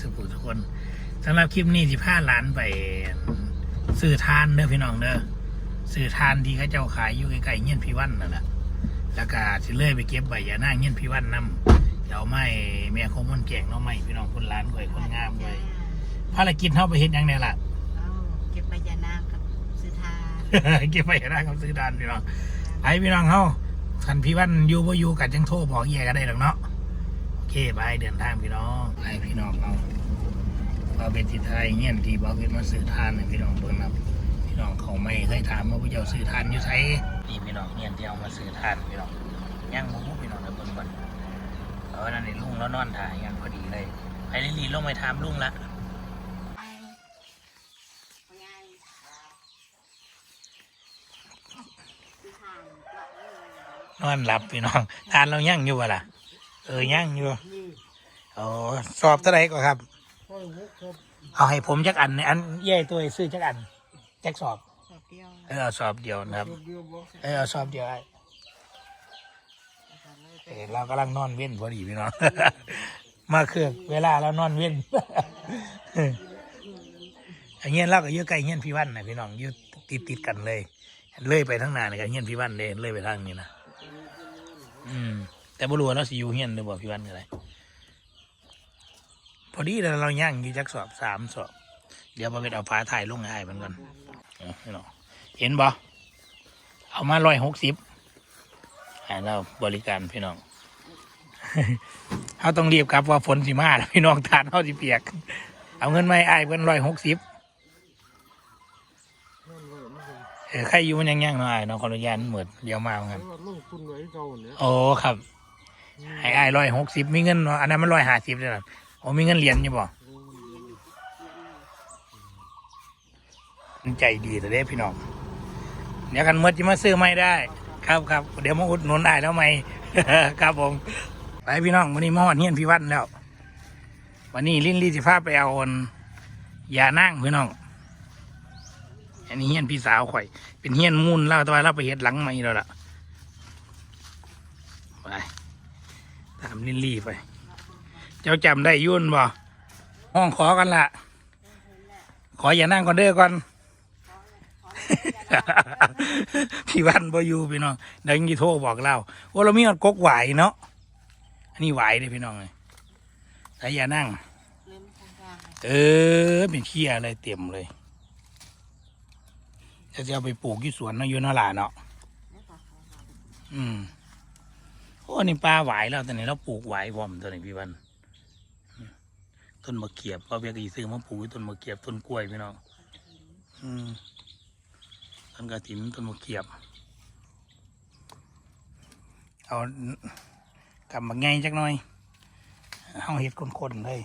สุขุทุกคนสำหรับคลิปนี้สิพาหลานไปซื้อทานเด้อพี่น้องเด้อซื้อทานที่เขาเจ้าขายอยู่ใกล้ๆเงี้ยนพี่วันนั่นแหละแล้วก็สิเลื่อยไปเก็บใบยาหน้าเงี้ยนพี่วันนำเดี๋ยวไม้แม่คงมันแกงเนาะไม้พี่น้องคนร้านข่อยคนงามเลยภารกิจเฮาไปเฮ็ดหยังเนี่ยล่ะเอาเก็บใบยานางกับซื้อทานเก็บไปได้ครับซื้อดานพี่น้องไอพี่น้องเฮาคันพี่วันอยู่บ่อยู่กันจังโทรบอกแย่ก็ได้หรอกเนาะโอ เคไปเดินทางพี่น้องไอพี่น้องเอาเอาเป็นที่ไทยเงี้ยที่บอกเป็นมาซื้อทานพี่น้องเบิ่งนะพี่น้องเขาไม่เคยถามว่าพระเจ้าซื้อทานอยู่ไสนี่พี่น้องเงี้ยที่เอามาซื้อทานพี่น้องย่างหมูพี่น้องนะเบิ่งก่นเออนั่นนี่ลุงแล้วนอนถ่ายกันพอดีเลยไปลิลีลงไปถามลุงละนอนหลับพี่น้องทานเรายั่งอยู่วะล่ะ เออยั่งอยู่โอ้สอบเท่าไหร่ก็ครับเอาให้ผมจักอันในอันเย่ตัวซื้อจักอันจักสอบสอบเดียวเออเอาสอบเดียวนะครับเออเอาสอบเดียวไอ้เออเรากำลังนอนเว้นพอดีพี่น้อง มาคือเวลาเรานอนเว้น อันเงี้ยเราก็เยอะใกล้เงี้ยพี่วันนะพี่น้องอยืดติดติดๆกันเลย เลยไปทั้งหนาในกันเงี้ยพี่วันเลยเลยไปทางนี้นะอืม แต่บ่รู้ว่าเราสิอยู่เฮียนหรือบ่พี่วันอะไรพอดีแล้วเราย่างอยู่จักสอบสามสอบ เดี๋ยวมาเป็นเอาฟ้าถ่ายลงให้มันก่อนเอาพี่น้องเห็นบ่เอามาร้อยหกสิบให้เราบริการพี่น้องเขาต้องรีบครับว่าฝนสิมาแล้วพี่น้องทานเขาสิเปียก เอาเงินมาให้อ้ายเพิ่นร้อยหกสิบเออใครอยู่มันยังยังๆเนาะอ้ายเนาะขออนุญาตมันเหมือนเดี๋ยวมาเหมือนกันลงทุนไว้เก่าเนี่ยโอ้ครับ ให้อ้ายร้อยหกสิบมีเงินอันนั้นมันร้อยห้าสิบเลยนะโอ้มีเงินเหรียญอยู่บ่ใจดีแต่เด้พี่น้องเดี๋ยวกันเมื่อจะมาซื้อไม่ได้ ครับครับเดี๋ยวมาอุดหนุนได้แล้วไหมครับผมไปพี่น้องวันนี้มาหอดเฮียนพี่วันแล้ว วันนี้ลิ้นรีสิพาไปเอาอนยานั่งพี่น้องอันนี้เฮียนพี่สาวข่อย เป็นเฮียนมูลเล่าตัวาเราไปเฮ็ดหลังใหม่แล้วล่ะไป ตามลินลี่ไป เจ้าจำได้ยุ่นบ่ห้องขอกันละขออย่านั่งก่อนเด้อก่อนพี่วันบ่อยู่พี่น้องเดี๋ยวยังจะโทรบอกเราว่าเรามีอดกกไหวเนาะอันนี้ไหวเลยพี่น้องเลยแต่อย่านั่งเริ่มทำการเลยเออเป็นเขี้ยอะไรเต็มเลยจะจะเอาไปปลูกที่สวนเนาะอยู่เนาะหลานเนาะแล้วก็ขอมา อืมโอ้นี่ปลาไหวแล้วตอนนี้เราปลูกไหวายพร้อมตอนนี้พี่วันต้นมะเขียบก็เบียกอีซื้อมาปลูกไว้ต้นมะเขียบต้นกล้วยพี่น้องอืมต้นกระถินต้นมะเขียบ เอากำมาไงจักหน่อยเอาเห็ดคนๆเลย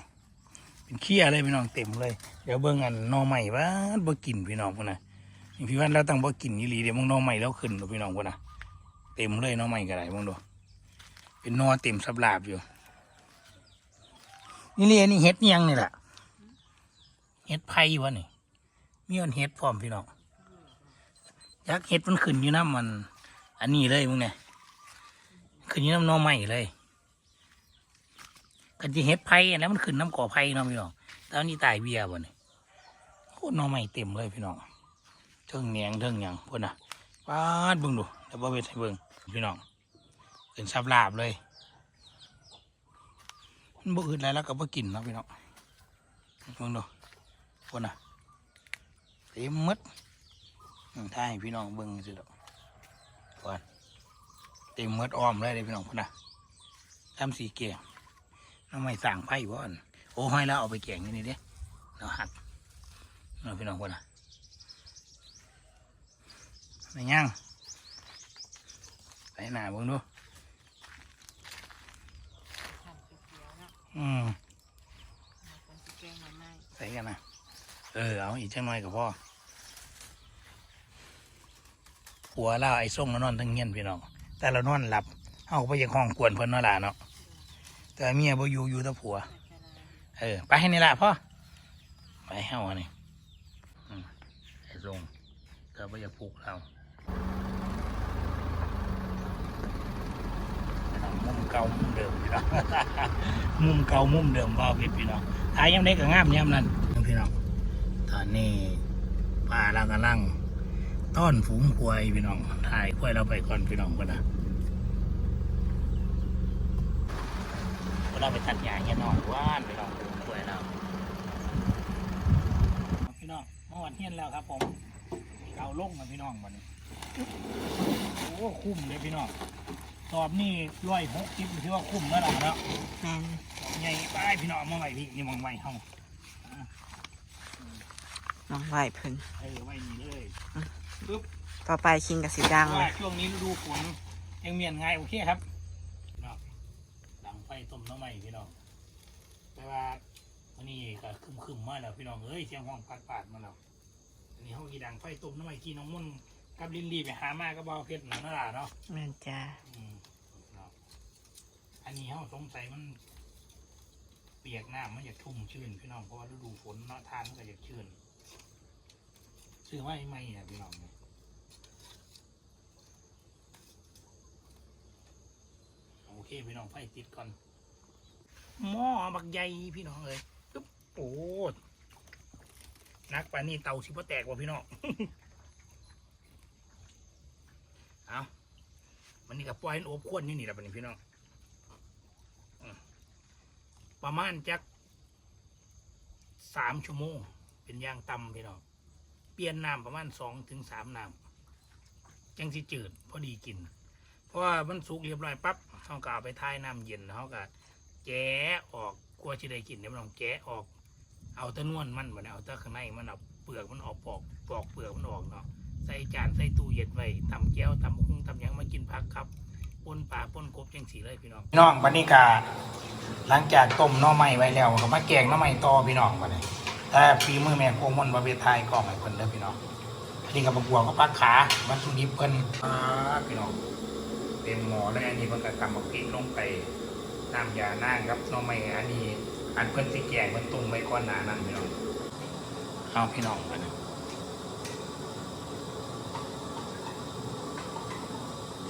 เป็นเขี้ยเลยพี่น้องเต็มเลย เดี๋ยวเบิ่งอันนอใหม่ว่าบ่กินพี่น้องพุ่นนะพี่วันเราตั้งบ่กินยี่หลีเดี๋ยวมึงนอใหม่แล้วขึ้นพี่น้องพุ่นนะเต็มเลยนอใหม่ก็ได้มึงดู เป็นนอเต็มสับลาบอยู่ นี่เรียนี่เห็ดยังนี่แหละเห็ดไผ่วะนี่มีอันเห็ดพร้อมพี่น้องยักษ์เห็ดมันขึ้นอยู่น้ำมัน อันนี้เลยมึงเนี่ยขึ้นอยู่น้ำนอใหม่เลยกันจะเห็ดไผ่แล้วมันขึ้นน้ำก่อไผ่เนาะพี่น้องตอนนี้ตายเบียร์บ่นี่โคตรนอใหม่เต็มเลยพี่น้องเทิงเนียงเทิงยังพุ่นะป้าดเบิ่งดูแล้วบ่เวทให้เบิ่งพี่น้องขึ้นซับลาบเลย มันบ่อืดอะไรแล้วก็บ่กินนะพี่น้องเบิ่งดูคนน่ะเต็มมดอืมถ้าให้พี่น้องเบิ่งสิดอกก่อนเต็มมดอ้อมเลยเด้พี่น้องคนน่ะทำสีเกียงน้ำไม่สั่งไผ่บ่อนโอ้ให้แล้วเอาไปแกงนี่นี่เด้เราหัดเนาพี่น้องคนน่ะไม่ย่างไปหน้าเบิ่งดู ทำเขียวๆเนาะ อืมคนที่แกงมาไม่ใส่กันนะเออเอาอีกจังหน่อยกับพ่อผัวเราไอ้ส่งเรานอนทั้งเงี้ยนพี่น้องแต่เรานอนหลับเอาไปยังห้องกวนเพิ่นเนาะล่ะเนาะแต่เมียบ่อยู่อยู่แต่ผัว เออ ไปให้นี่ล่ะพ่อไปเฮาอันนี้อืมไอ้ส่งก็บ่อยากปลูกเราไปทางมุมเก่า ครับ มุมเก่ามุมเดิมบ่พี่พี่น้องถ่ายยังได้ก็งามยามนั้นพี่น้องตอนนี้ป้าเรากำลังต้อนฝูงควายพี่น้องถ่ายควายเราไปก่อนพี่น้องกันนะเราไปตัดหญ้าเงี้ยนอยว่านพี่น้องฝูงควายเราพี่น้องเมาวันเฮียนแล้วครับผมเราลงมาพี่น้องวันนี้โอ้คุ้มเลยพี่น้อง อบนี่ร้อยหกสิบถือว่าคุ้มแล้วล่ะเนาะแม่นใหญ่ไปพี่น้องมองไว้พี่นี่มองไว้ห้องน้องไหวเพิ่นเออไว้นี่เลยต่อไปคิงกับสีดังเลว่ายช่วงนี้ฤดูฝนยังเมียนง่ายโอเคครับเนาะดังไฟต้มน้ำใหม่พี่น้องแต่ว่าวันนี้ก็คึมคึมๆมาแล้วพี่น้องเอ้ยเสียงห้องปัดปาดๆมาแล้วอันนี้ห้องกีดังไฟต้มน้ำใหม่ที่น้องมุ่นกับลินลี่ไปหามาก็บเอาเพชรหนังนั่นแหละเนาะแม่นจ้าอืมเนาะอั นนี้เขาสงสัยมัน เปียกน้ำมันอยากชุ่มชื้นพี่น้องเพราะว่าฤดูฝนเนาะทานมันก็อยากชื้นซื้อไว้ไม่เนี่ยพี่น้องเนี่ยโอเคพี่น้องไฟติดก่อนหม้อบักใหญ่พี่น้องเลยปึ๊บโอ้นักปานี่เตาสิบ่แตกว่ะพี่น้องเอาวันนี้ก็ปล่อยให้มันอบควนอยู่นี่แหละบัดนี้พี่น้อง ประมาณจักสามชั่วโมง เป็นย่างต่ำพี่น้องเปลี่ยนน้ำประมาณสองถึงสามน้ำจังสิจืดพอดีกิน เพราะว่ามันสุกเรียบร้อยปั๊บเขาก็เอาไปท้ายน้ำเย็นเขาก็แกะออกกลัวจะได้กินเดี๋ยวเราแกะออก เอาตะนวลมันบ่ได้เอาตะข้างในมันเอาเปลือกมันออกปอกปอกเปลือกมันออกเนาะใส่จานใส่ตู้เย็นไว้ตำแก้วตำคุ้งตำยังมากินผักครับ ปนปลาปนกบจังสีเลยพี่น้องพี่น้องบันนี้กาหลังจากต้มหน่อไม้ไว้แล้วก็มาแกงหน่อไม้ต่อพี่น้องบัดนี้แต่ฝีมือแม่โคมันบาเวทายกล้องให้เพิ่นเด้อพี่น้องอันนี้กับบะบัวก็ปลาขาวัตถุดิบเพิ่นอ่าพี่น้องเต็มหมอแล้วอันนี้เพิ่นก็กำมะพริกลงไปน้ำยานั่งครับหน่อไม้อันนี้อันเพิ่นสิแกงเพิ่นต้มไว้ก่อนหน้านั้นพี่น้องเอาพี่น้องบัดนี้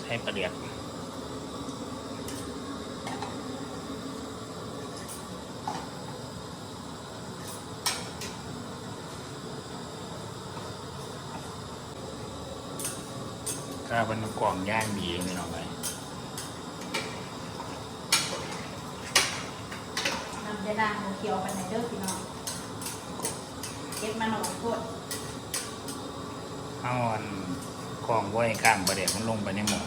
ใช้ประเดีย ดก็เป็นกล่องย่างบีไม่น้องเลยนำเจนางหัวเขียวไปในเด้อพี่น้องเก็บมาหน่อยโคตรเอาอันกล่องไว้กลางประเดียดมันลงไปในหม้อ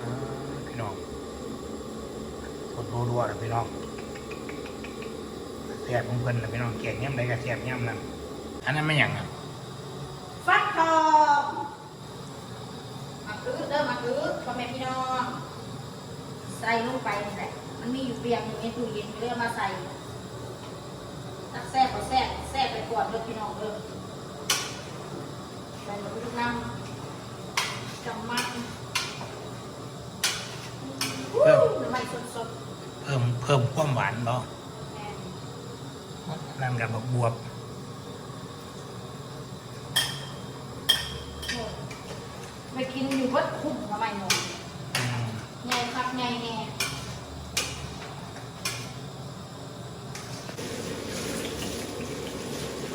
อ่าพี่น้องกดรัวๆนะพี่น้องแซ่บของเพิ่นนะพี่น้องแกงย่ำใดก็แซ่บย่ำนั้นอันนั้นไม่หยังอะ ฟักทองมาคือเด้อมาคือพ่อแม่พี่น้อง ใส่ ลงไปนี่แหละ มันมีอยู่เปียงอยู่ในตู้เย็นเรื่อมาใส่ตักแซ่บก็แซ่บแซ่บไปก่อนเด้อพี่น้องเด้อใส่ลงไปทุกน้ำจำมันวู้น้ำมันสดเพิ่มเพิ่มความหวานบ่ๆแม่นนั่นกับบักบวบไปกินอยู่วัดคุ้มทำไมหนมอืมใหญ่ครับใหญ่แน่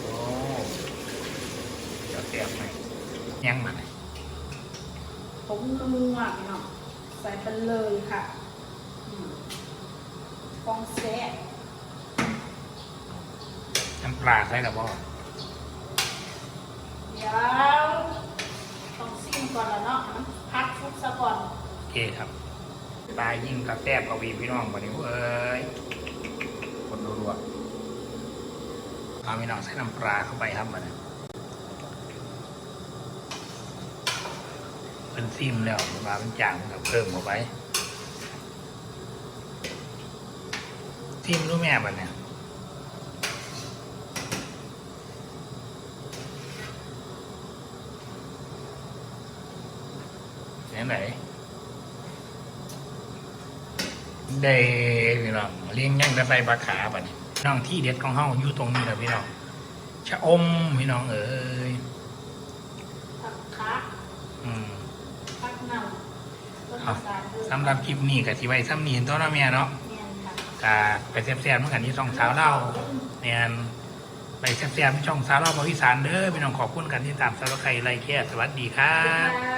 โอ้เดี๋ยวแซ่บไหมยังมาเลย ผ มนัวพี่น้องใส่ไปเลยค่ะอืมฟองแซ่บน้ำปลาใส่กับบ่เดี๋ยวต้องซิมก่อนแล้วเนาะให้มันพักฟุกซะก่อนโอเคครับปลายิ่งกับแซ่บกับวีพี่น้องวันนี้เอ้ยคนรัวๆเอาพี่น้องใส่น้ำปลาเข้าไปครับมัน เป็นซิมแล้วปลาเป็นจางกับเพิ่มเข้าไปซิมรู้แม่บัดเนี่ยเสียงไหนเด้พี่น้องเลี้ยงย่างแต่ใส่ปลาขาปะนี่น้องที่เด็ดของเฮาอยู่ตรงนี้แหละพี่น้องชะอมพี่น้องเอ้ย ผักขา อืม ผักเน่าต้น เอา สำหรับคลิปนี้กับที่ไว้ซ้ำนีนตัวเนาะแม่เนาะแม่นค่ะกาไปแซ่บๆเมื่อกันที่ช่องสาวเล่าเนี่ยไปแซ่บๆที่ช่องสาวเล่าพิสานเด้อพี่น้องขอบคุณกันที่ตามสารคดีไรแค่สวัสดีครับ